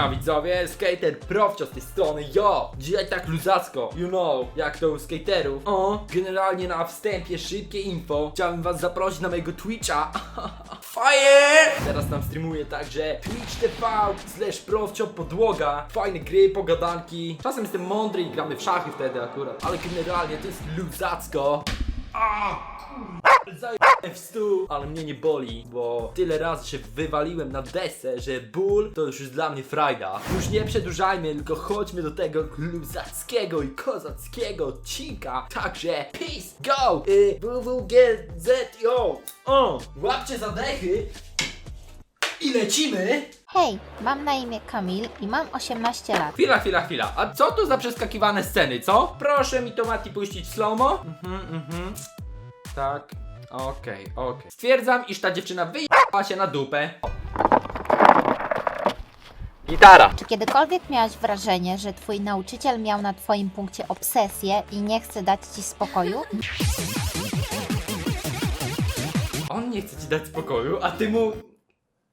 Siema widzowie, skater profcio z tej strony, yo! Dzisiaj tak luzacko, you know, jak to u skaterów. O, generalnie na wstępie szybkie info, chciałbym was zaprosić na mojego Twitcha. Fire! Teraz tam streamuję także Twitch TV slash profcio podłoga. Fajne gry, pogadanki. Czasem jestem mądry i gramy w szachy wtedy akurat, ale generalnie to jest luzacko. W stół, ale mnie nie boli, bo tyle razy się wywaliłem na desce, że ból to już jest dla mnie frajda. Już nie przedłużajmy, tylko chodźmy do tego luzackiego i kozackiego odcinka. Także peace, go! Y, www.gz.io O, łapcie zadechy i lecimy! Hej, mam na imię Kamil i mam 18 lat. Chwila, chwila, chwila. A co to za przeskakiwane sceny, co? Proszę mi to Mati puścić slow-mo. Mhm, mhm. Tak. Okej, okej. Stwierdzam, iż ta dziewczyna wyjechała się na dupę. Gitara. Czy kiedykolwiek miałeś wrażenie, że twój nauczyciel miał na twoim punkcie obsesję i nie chce dać ci spokoju? On nie chce ci dać spokoju, a ty mu...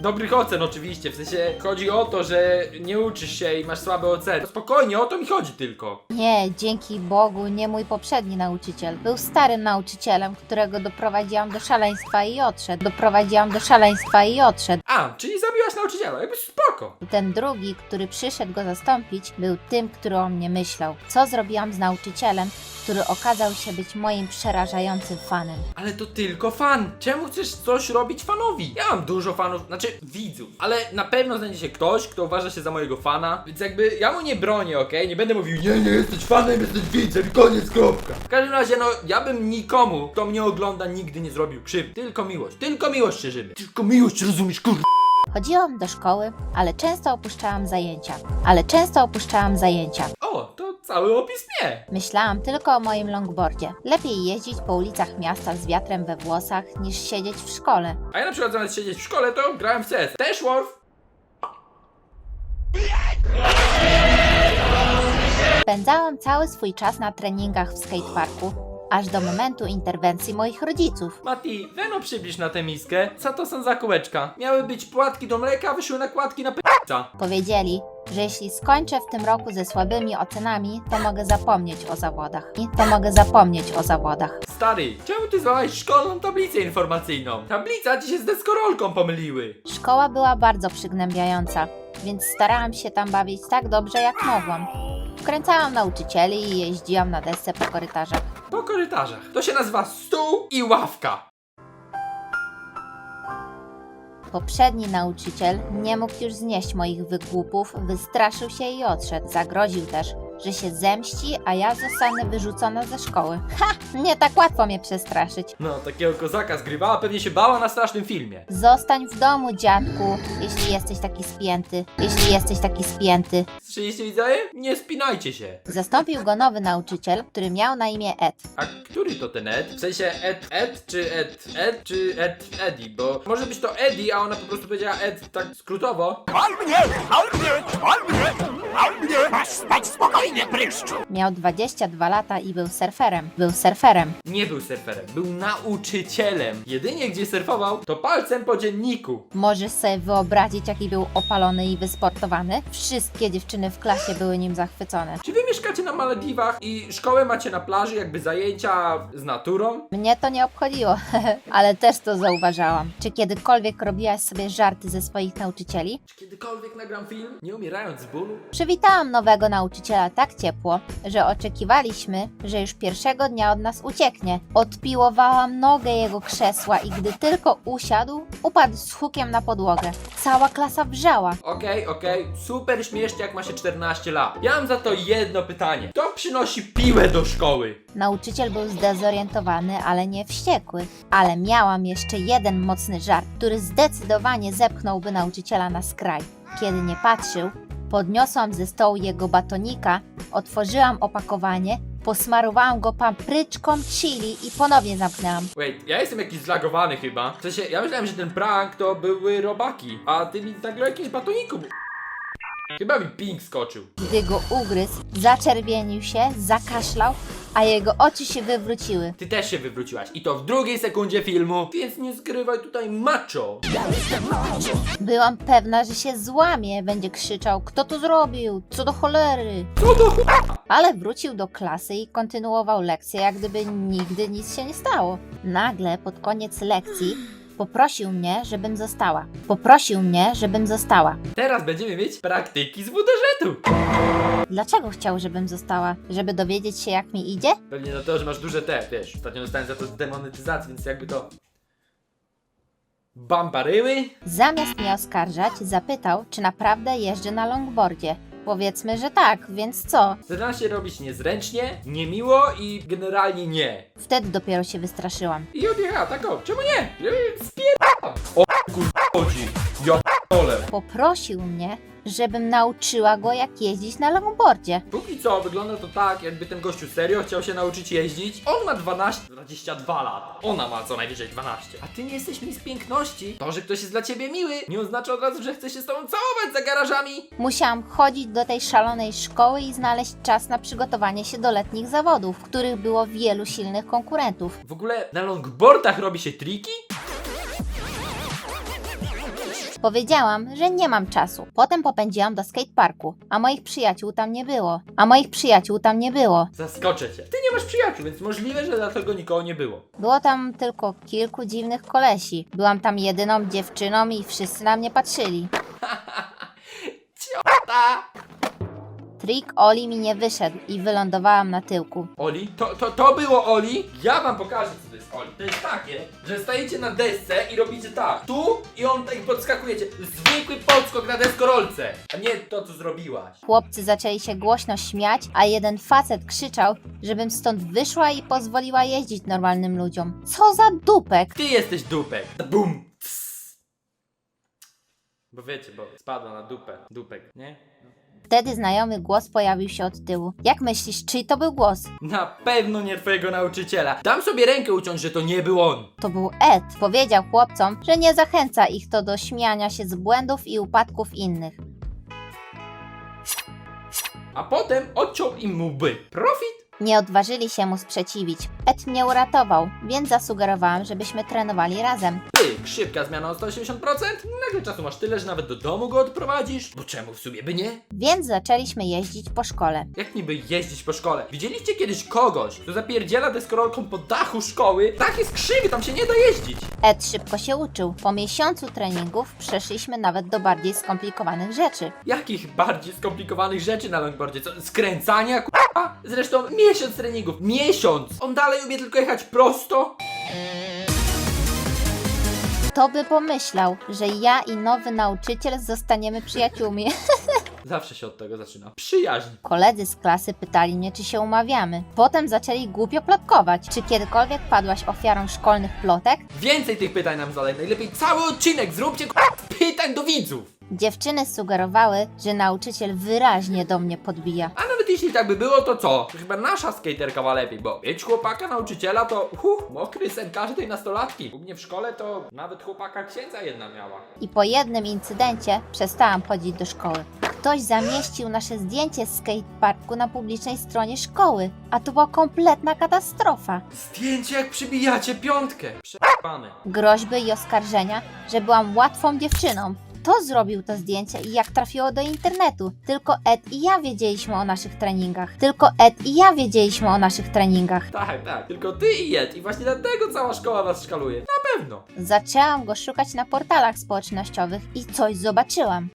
Dobrych ocen oczywiście, w sensie chodzi o to, że nie uczysz się i masz słabe oceny. Spokojnie, o to mi chodzi tylko. Nie, dzięki Bogu, nie mój poprzedni nauczyciel. Był starym nauczycielem, którego doprowadziłam do szaleństwa i odszedł. Doprowadziłam do szaleństwa i odszedł. A, czyli zabiłaś nauczyciela, jakby spoko. Ten drugi, który przyszedł go zastąpić, był tym, który o mnie myślał. Co zrobiłam z nauczycielem, który okazał się być moim przerażającym fanem? Ale to tylko fan. Czemu chcesz coś robić fanowi? Ja mam dużo fanów, znaczy widzów, ale na pewno znajdzie się ktoś, kto uważa się za mojego fana, więc jakby ja mu nie bronię, okej? Nie będę mówił, nie, nie jesteś fanem, jesteś widzem koniec, kropka. W każdym razie, no, ja bym nikomu, kto mnie ogląda, nigdy nie zrobił krzywdy. Tylko miłość, tylko miłość się. Tylko miłość, rozumiesz, kur... Chodziłam do szkoły, ale często opuszczałam zajęcia. Ale często opuszczałam zajęcia. O, to cały opis mnie. Myślałam tylko o moim longboardzie. Lepiej jeździć po ulicach miasta z wiatrem we włosach, niż siedzieć w szkole. A ja na przykład zamiast siedzieć w szkole, to grałem w CS. Też Wolf. Spędzałam cały swój czas na treningach w skateparku, aż do momentu interwencji moich rodziców. Mati, Weno przybliż na tę miskę. Co to są za kółeczka? Miały być płatki do mleka, wyszły nakładki na p***ca. Powiedzieli, że jeśli skończę w tym roku ze słabymi ocenami, to mogę zapomnieć o zawodach. I to mogę zapomnieć o zawodach. Stary, czemu ty złamałeś szkolną tablicę informacyjną? Tablica ci się z deskorolką pomyliły. Szkoła była bardzo przygnębiająca, więc starałam się tam bawić tak dobrze jak mogłam. Wkręcałam nauczycieli i jeździłam na desce po korytarzach. Po korytarzach. To się nazywa stół i ławka. Poprzedni nauczyciel nie mógł już znieść moich wygłupów, wystraszył się i odszedł. Zagroził też, że się zemści, a ja zostanę wyrzucona ze szkoły. Ha! Nie tak łatwo mnie przestraszyć. No, takiego kozaka zgrywała, pewnie się bała na strasznym filmie. Zostań w domu, dziadku, jeśli jesteś taki spięty. Jeśli jesteś taki spięty. Słyszeliście widzowie? Nie spinajcie się. Zastąpił go nowy nauczyciel, który miał na imię Ed. A który to ten Ed? W sensie Ed Ed, czy Ed Ed, czy Ed Eddie? Bo może być to Eddie, a ona po prostu powiedziała Ed tak skrótowo. Masz spać spokojnie, pryszczu! Miał 22 lata i był surferem. Był surferem. Nie był surferem, był nauczycielem. Jedynie gdzie surfował, to palcem po dzienniku. Możesz sobie wyobrazić, jaki był opalony i wysportowany? Wszystkie dziewczyny w klasie były nim zachwycone. Czy wy mieszkacie na Malediwach i szkołę macie na plaży, jakby zajęcia z naturą? Mnie to nie obchodziło, ale też to zauważałam. Czy kiedykolwiek robiłaś sobie żarty ze swoich nauczycieli? Czy kiedykolwiek nagram film, nie umierając z bólu? Przywitałam nowego nauczyciela tak ciepło, że oczekiwaliśmy, że już pierwszego dnia od nas ucieknie. Odpiłowałam nogę jego krzesła i gdy tylko usiadł, upadł z hukiem na podłogę. Cała klasa wrzała. Okej, okej, super śmiesznie jak ma się 14 lat. Ja mam za to jedno pytanie. Kto przynosi piłę do szkoły? Nauczyciel był zdezorientowany, ale nie wściekły. Ale miałam jeszcze jeden mocny żart, który zdecydowanie zepchnąłby nauczyciela na skraj. Kiedy nie patrzył, podniosłam ze stołu jego batonika, otworzyłam opakowanie, posmarowałam go papryczką chili i ponownie zamknęłam. Wait, ja jestem jakiś zlagowany chyba. W sensie, ja myślałem, że ten prank to były robaki, a ty mi nagle jakieś batoniku. Chyba mi ping skoczył. Gdy go ugryzł, zaczerwienił się, zakaszlał, a jego oczy się wywróciły. Ty też się wywróciłaś i to w drugiej sekundzie filmu, więc nie zgrywaj tutaj macho. Byłam pewna, że się złamie, będzie krzyczał, kto to zrobił, co do cholery. Co do ch... Ale wrócił do klasy i kontynuował lekcję, jak gdyby nigdy nic się nie stało. Nagle, pod koniec lekcji, poprosił mnie, żebym została. Poprosił mnie, żebym została. Teraz będziemy mieć praktyki z WDŻ-u. Dlaczego chciał, żebym została? Żeby dowiedzieć się, jak mi idzie? Pewnie na to, że masz duże T, wiesz. Ostatnio dostałem za to demonetyzację, więc jakby to... Bambaryły? Zamiast mnie oskarżać, zapytał, czy naprawdę jeżdżę na longboardzie. Powiedzmy, że tak, więc co? Zaczyna się robić niezręcznie, niemiło i generalnie nie. Wtedy dopiero się wystraszyłam. I odjechała, tak o, czemu nie? Spierdalam. O kur... chodzi. Ja p***ole. Poprosił mnie, żebym nauczyła go, jak jeździć na longboardzie. Póki co wygląda to tak, jakby ten gościu serio chciał się nauczyć jeździć. On ma 12, 22 lat. Ona ma co najwyżej 12. A ty nie jesteś nic piękności. To, że ktoś jest dla ciebie miły, nie oznacza od razu, że chce się z tobą całować za garażami. Musiałam chodzić do tej szalonej szkoły i znaleźć czas na przygotowanie się do letnich zawodów, w których było wielu silnych konkurentów. W ogóle na longboardach robi się triki? Powiedziałam, że nie mam czasu. Potem popędziłam do skateparku, a moich przyjaciół tam nie było. A moich przyjaciół tam nie było. Zaskoczę cię. Ty nie masz przyjaciół, więc możliwe, że dlatego nikogo nie było. Było tam tylko kilku dziwnych kolesi. Byłam tam jedyną dziewczyną i wszyscy na mnie patrzyli. Ciota! Trik Oli mi nie wyszedł i wylądowałam na tyłku. Oli? To, to, to było Oli? Ja wam pokażę co to jest Oli. To jest takie, że stajecie na desce i robicie tak. Tu i on tak podskakujecie. Zwykły podskok na deskorolce. A nie to co zrobiłaś. Chłopcy zaczęli się głośno śmiać, a jeden facet krzyczał, żebym stąd wyszła i pozwoliła jeździć normalnym ludziom. Co za dupek! Ty jesteś dupek. Bum. Cs. Bo wiecie, bo spadła na dupę. Dupek, nie? Wtedy znajomy głos pojawił się od tyłu. Jak myślisz, czyj to był głos? Na pewno nie twojego nauczyciela. Dam sobie rękę uciąć, że to nie był on. To był Ed. Powiedział chłopcom, że nie zachęca ich to do śmiania się z błędów i upadków innych. A potem odciął im łby. Profit? Nie odważyli się mu sprzeciwić. Ed mnie uratował, więc zasugerowałam, żebyśmy trenowali razem. Ty, szybka zmiana o 180%? Nagle czasu masz tyle, że nawet do domu go odprowadzisz? Bo czemu w sumie by nie? Więc zaczęliśmy jeździć po szkole. Jak niby jeździć po szkole? Widzieliście kiedyś kogoś, kto zapierdziela deskorolką po dachu szkoły? Tak jest krzywy, tam się nie da jeździć. Ed szybko się uczył. Po miesiącu treningów przeszliśmy nawet do bardziej skomplikowanych rzeczy. Jakich bardziej skomplikowanych rzeczy na longboardzie? Co, skręcania, k***a? Zresztą miesiąc treningów, miesiąc! On dalej umie tylko jechać prosto? Kto by pomyślał, że ja i nowy nauczyciel zostaniemy przyjaciółmi? Zawsze się od tego zaczyna. Przyjaźń. Koledzy z klasy pytali mnie, czy się umawiamy. Potem zaczęli głupio plotkować. Czy kiedykolwiek padłaś ofiarą szkolnych plotek? Więcej tych pytań nam zadaj. Najlepiej cały odcinek zróbcie k***a, pytań do widzów. Dziewczyny sugerowały, że nauczyciel wyraźnie do mnie podbija. A nawet jeśli tak by było, to co? Chyba nasza skaterka ma lepiej, bo mieć chłopaka nauczyciela to huh, mokry sen każdej nastolatki. U mnie w szkole to nawet chłopaka księdza jedna miała. I po jednym incydencie przestałam chodzić do szkoły. Ktoś zamieścił nasze zdjęcie z skateparku na publicznej stronie szkoły, a to była kompletna katastrofa. Zdjęcie jak przybijacie piątkę. Przepane. Groźby i oskarżenia, że byłam łatwą dziewczyną. Kto zrobił to zdjęcie i jak trafiło do internetu? Tylko Ed i ja wiedzieliśmy o naszych treningach. Tylko Ed i ja wiedzieliśmy o naszych treningach. Tak, tak. Tylko ty i Jed. I właśnie dlatego cała szkoła was szkaluje. Na pewno. Zaczęłam go szukać na portalach społecznościowych i coś zobaczyłam.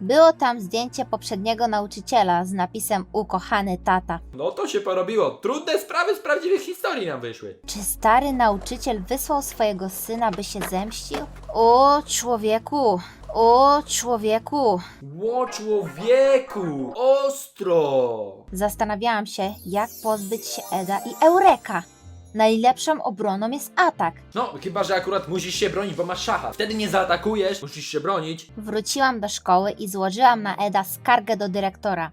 Było tam zdjęcie poprzedniego nauczyciela z napisem Ukochany tata. No to się porobiło. Trudne sprawy z prawdziwych historii nam wyszły. Czy stary nauczyciel wysłał swojego syna, by się zemścił? O człowieku, o człowieku. Ło człowieku! Ostro! Zastanawiałam się, jak pozbyć się Eda i Eureka. Najlepszą obroną jest atak. No, chyba, że akurat musisz się bronić, bo masz szacha. Wtedy nie zaatakujesz, musisz się bronić. Wróciłam do szkoły i złożyłam na Eda skargę do dyrektora.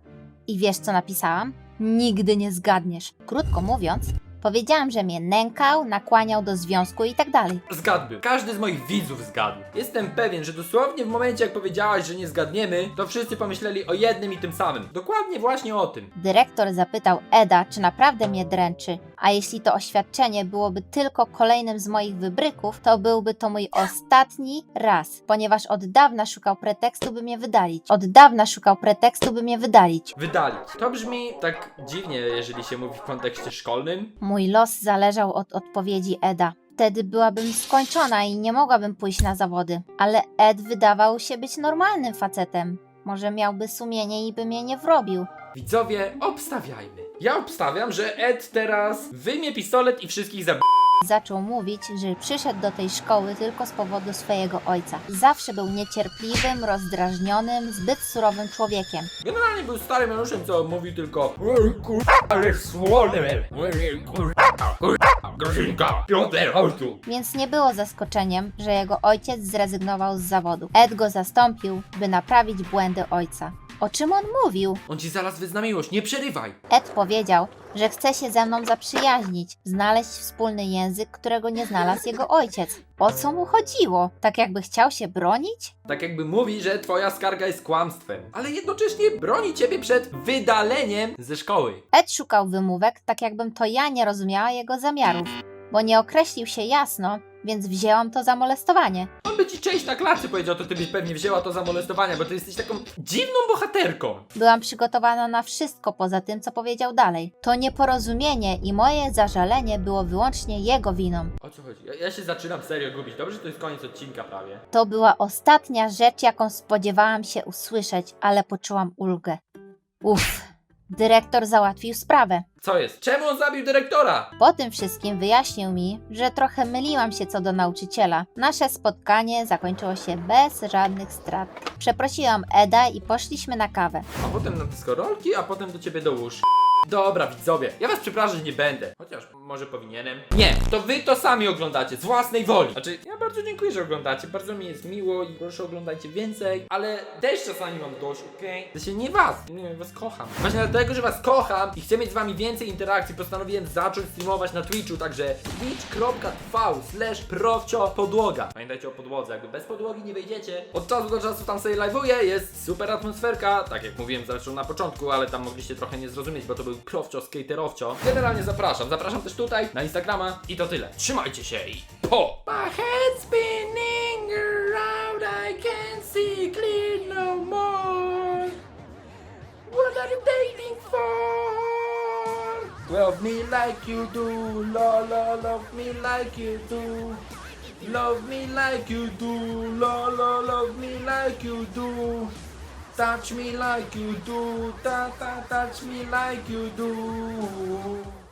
I wiesz co napisałam? Nigdy nie zgadniesz. Krótko mówiąc, Powiedziałam, że mnie nękał, nakłaniał do związku i tak dalej. Zgadłbym. Każdy z moich widzów zgadł. Jestem pewien, że dosłownie w momencie jak powiedziałaś, że nie zgadniemy, to wszyscy pomyśleli o jednym i tym samym. Dokładnie właśnie o tym. Dyrektor zapytał Eda, czy naprawdę mnie dręczy, a jeśli to oświadczenie byłoby tylko kolejnym z moich wybryków, to byłby to mój ostatni raz, ponieważ od dawna szukał pretekstu, by mnie wydalić. Od dawna szukał pretekstu, by mnie wydalić. Wydalić. To brzmi tak dziwnie, jeżeli się mówi w kontekście szkolnym. Mój los zależał od odpowiedzi Eda. Wtedy byłabym skończona i nie mogłabym pójść na zawody. Ale Ed wydawał się być normalnym facetem. Może miałby sumienie i by mnie nie wrobił. Widzowie, obstawiajmy. Ja obstawiam, że Ed teraz wyjmie pistolet i wszystkich zabije. Zaczął mówić, że przyszedł do tej szkoły tylko z powodu swojego ojca. Zawsze był niecierpliwym, rozdrażnionym, zbyt surowym człowiekiem. Generalnie był starym Januszem, co mówił tylko "Ej, kur... ale słony, Ej, kur... kur... Grażynka, Piotr, chodź tu. Więc nie było zaskoczeniem, że jego ojciec zrezygnował z zawodu. Ed go zastąpił, by naprawić błędy ojca. O czym on mówił? On ci zaraz wyzna miłość, nie przerywaj. Ed powiedział, że chce się ze mną zaprzyjaźnić, znaleźć wspólny język, którego nie znalazł jego ojciec. O co mu chodziło? Tak jakby chciał się bronić? Tak jakby mówi, że twoja skarga jest kłamstwem, ale jednocześnie broni ciebie przed wydaleniem ze szkoły. Ed szukał wymówek, tak jakbym to ja nie rozumiała jego zamiarów, bo nie określił się jasno, więc wzięłam to za molestowanie. On by ci część na klacy powiedział, to ty byś pewnie wzięła to za molestowanie, bo ty jesteś taką dziwną bohaterką. Byłam przygotowana na wszystko poza tym, co powiedział dalej. To nieporozumienie i moje zażalenie było wyłącznie jego winą. O co chodzi? Ja, ja się zaczynam serio gubić. Dobrze, że to jest koniec odcinka prawie. To była ostatnia rzecz, jaką spodziewałam się usłyszeć, ale poczułam ulgę. Uff, dyrektor załatwił sprawę. Co jest? Czemu on zabił dyrektora? Po tym wszystkim wyjaśnił mi, że trochę myliłam się co do nauczyciela. Nasze spotkanie zakończyło się bez żadnych strat. Przeprosiłam Eda i poszliśmy na kawę. A potem na deskorolki, a potem do ciebie do łóż. Dobra, widzowie, ja was przepraszać nie będę. Chociaż może powinienem. Nie, to wy to sami oglądacie, z własnej woli. Znaczy, ja bardzo dziękuję, że oglądacie, bardzo mi jest miło i proszę oglądajcie więcej, ale też czasami mam dość, okej? Okay? się nie was, nie, was kocham. Właśnie dlatego, że was kocham i chcę mieć z wami więcej interakcji, postanowiłem zacząć streamować na Twitchu, także twitch.tv slash podłoga. Pamiętajcie o podłodze, jakby bez podłogi nie wejdziecie. Od czasu do czasu tam sobie live'uję, jest super atmosferka, tak jak mówiłem zresztą na początku, ale tam mogliście trochę nie zrozumieć, bo to był profcio, skaterowcio. Generalnie zapraszam, zapraszam też tutaj na Instagrama i to tyle. Trzymajcie się i po! My head's spinning around, I can't see clear no more. What are you waiting for? Love me like you do, la la, love me like you do. Love me like you do, la la, love me like you do. Touch me like you do, ta ta, touch me like you do.